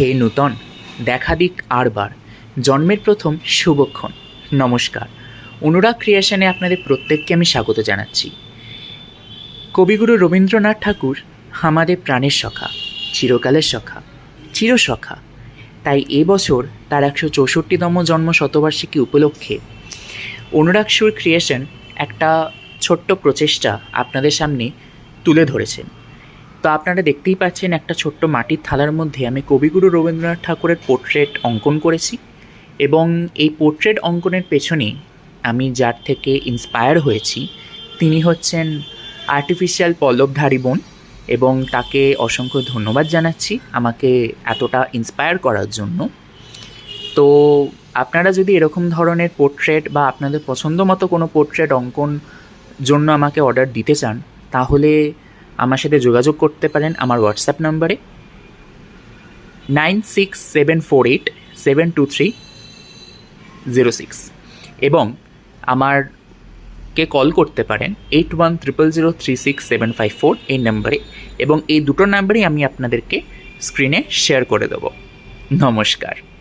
হে নূতন, দেখা দিক আরবার জন্মের প্রথম শুভক্ষণ। নমস্কার। অনুরাগ ক্রিয়েশনে আপনাদের প্রত্যেককে আমি স্বাগত জানাচ্ছি। কবিগুরু রবীন্দ্রনাথ ঠাকুর আমাদের প্রাণের সখা, চিরকালের সখা, চিরসখা। তাই এবছর তার একশো চৌষট্টিতম জন্ম শতবার্ষিকী উপলক্ষে অনুরাগ সুর ক্রিয়েশন একটা ছোট্ট প্রচেষ্টা আপনাদের সামনে তুলে ধরেছেন। তো আপনারা দেখতেই পাচ্ছেন একটা ছোট্ট মাটির থালার মধ্যে আমি কবিগুরু রবীন্দ্রনাথ ঠাকুরের পোর্ট্রেট অঙ্কন করেছি এবং এই পোর্ট্রেট অঙ্কনের পেছনে আমি যার থেকে ইন্সপায়ার হয়েছি, তিনি হচ্ছেন আর্টিফিশিয়াল পল্লবধারী বোন এবং তাকে অসংখ্য ধন্যবাদ জানাচ্ছি আমাকে এতটা ইন্সপায়ার করার জন্য। তো আপনারা যদি এরকম ধরনের পোর্ট্রেট বা আপনাদের পছন্দ মতো কোনো পোর্ট্রেট অঙ্কন জন্য আমাকে অর্ডার দিতে চান, তাহলে আমার সাথে যোগাযোগ করতে পারেন আমার হোয়াটসঅ্যাপ নাম্বারে nine six seven four eight seven two three zero six এবং আমারকে কল করতে পারেন eight one triple zero three six seven five four এই নাম্বারে এবং এই দুটো নাম্বারেই আমি আপনাদেরকে স্ক্রিনে শেয়ার করে দেবো। নমস্কার।